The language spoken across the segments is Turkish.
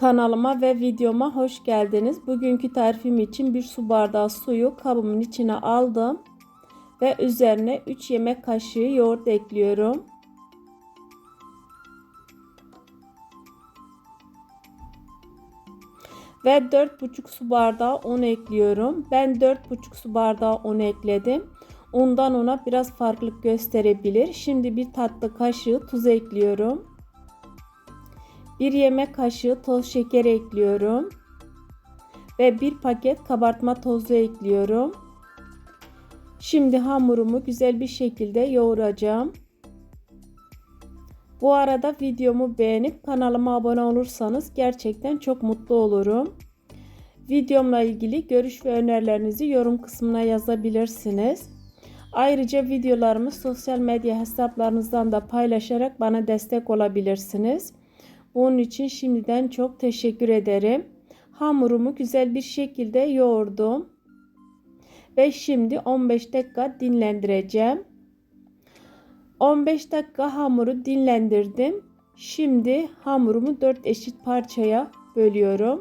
Kanalıma ve videoma hoş geldiniz. Bugünkü tarifim için bir su bardağı suyu kabımın içine aldım ve üzerine 3 yemek kaşığı yoğurt ekliyorum. Ve 4,5 su bardağı un ekliyorum. Ben 4,5 su bardağı un ekledim. Undan ona biraz farklılık gösterebilir. Şimdi bir tatlı kaşığı tuz ekliyorum. 1 yemek kaşığı toz şeker ekliyorum. Ve 1 paket kabartma tozu ekliyorum. Şimdi hamurumu güzel bir şekilde yoğuracağım. Bu arada videomu beğenip kanalıma abone olursanız gerçekten çok mutlu olurum. Videomla ilgili görüş ve önerilerinizi yorum kısmına yazabilirsiniz. Ayrıca videolarımı sosyal medya hesaplarınızdan da paylaşarak bana destek olabilirsiniz. Bunun için şimdiden çok teşekkür ederim. Hamurumu güzel bir şekilde yoğurdum. Ve şimdi 15 dakika dinlendireceğim. 15 dakika hamuru dinlendirdim. Şimdi hamurumu 4 eşit parçaya bölüyorum.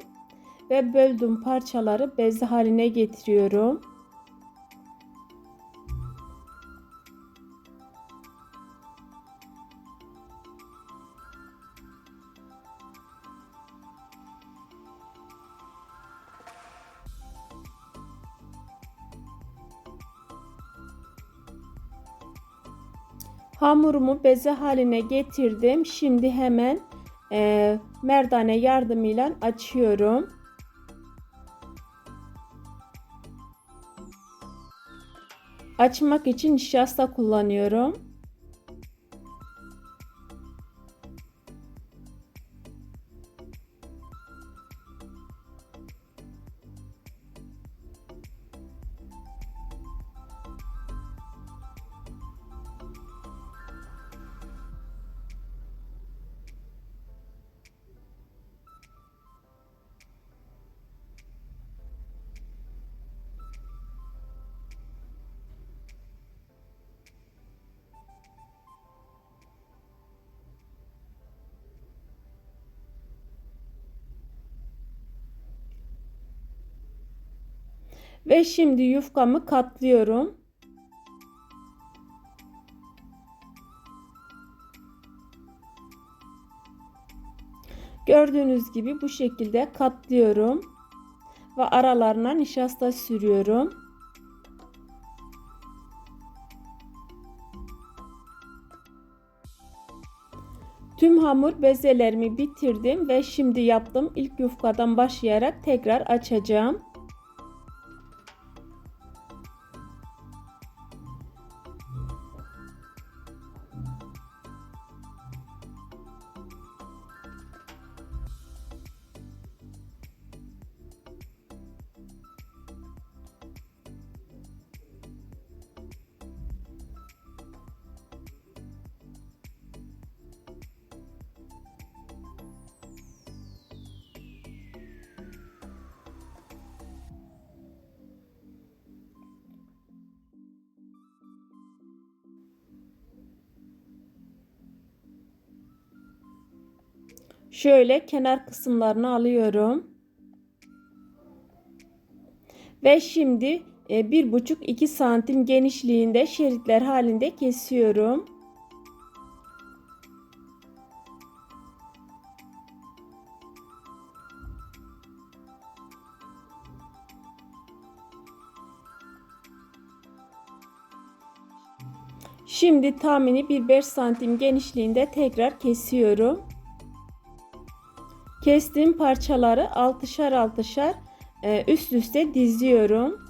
Ve böldüğüm parçaları beze haline getiriyorum. Hamurumu beze haline getirdim. Şimdi hemen e, merdane yardımıyla açıyorum. Açmak için nişasta kullanıyorum. Ve şimdi yufkamı katlıyorum. Gördüğünüz gibi bu şekilde katlıyorum. Ve aralarına nişasta sürüyorum. Tüm hamur bezelerimi bitirdim ve şimdi yaptım ilk yufkadan başlayarak tekrar açacağım. Şöyle kenar kısımlarını alıyorum. Ve şimdi e, bir buçuk iki santim genişliğinde şeritler halinde kesiyorum. Şimdi tahmini bir 5 santim genişliğinde tekrar kesiyorum. Kestiğim parçaları altışar altışar e, üst üste diziyorum.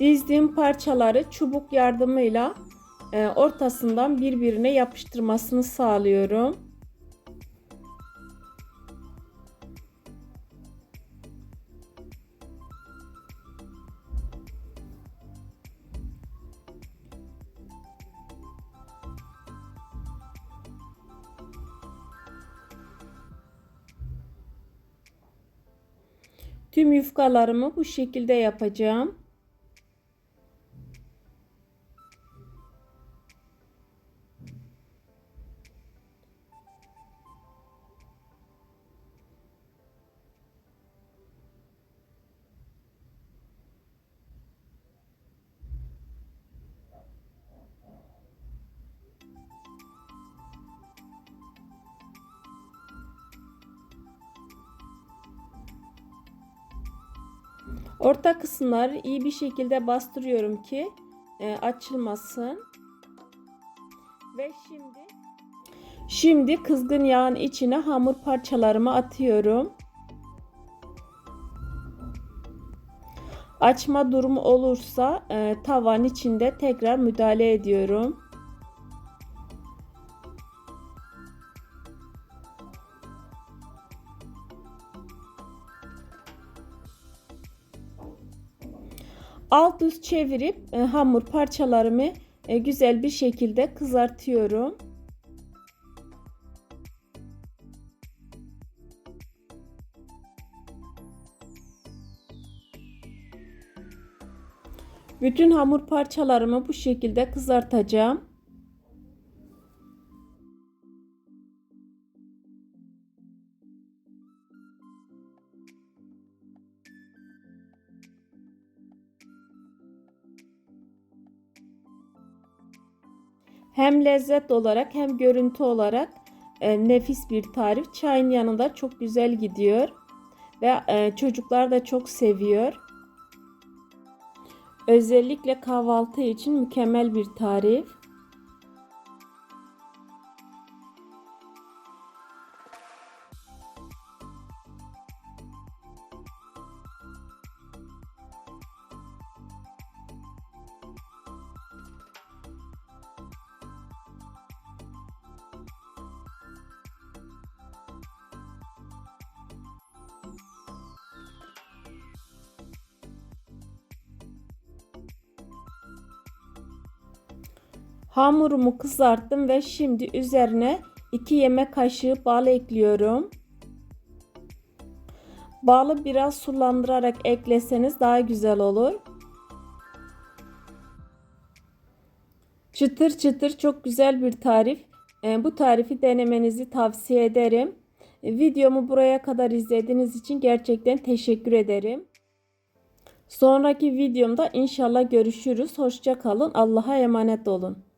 Dizdiğim parçaları çubuk yardımıyla e, ortasından birbirine yapıştırmasını sağlıyorum. Tüm yufkalarımı bu şekilde yapacağım. Orta kısımları iyi bir şekilde bastırıyorum ki e, açılmasın. Ve şimdi şimdi kızgın yağın içine hamur parçalarımı atıyorum. Açma durumu olursa e, tavanın içinde tekrar müdahale ediyorum. Alt üst çevirip e, hamur parçalarımı e, güzel bir şekilde kızartıyorum. Bütün hamur parçalarımı bu şekilde kızartacağım. Hem lezzet olarak hem görüntü olarak e, nefis bir tarif. Çayın yanında çok güzel gidiyor ve e, çocuklar da çok seviyor. Özellikle kahvaltı için mükemmel bir tarif. Hamurumu kızarttım ve şimdi üzerine 2 yemek kaşığı bal ekliyorum. Balı biraz sulandırarak ekleseniz daha güzel olur. Çıtır çıtır çok güzel bir tarif. E, bu tarifi denemenizi tavsiye ederim. Videomu buraya kadar izlediğiniz için gerçekten teşekkür ederim. Sonraki videomda inşallah görüşürüz. Hoşça kalın. Allah'a emanet olun.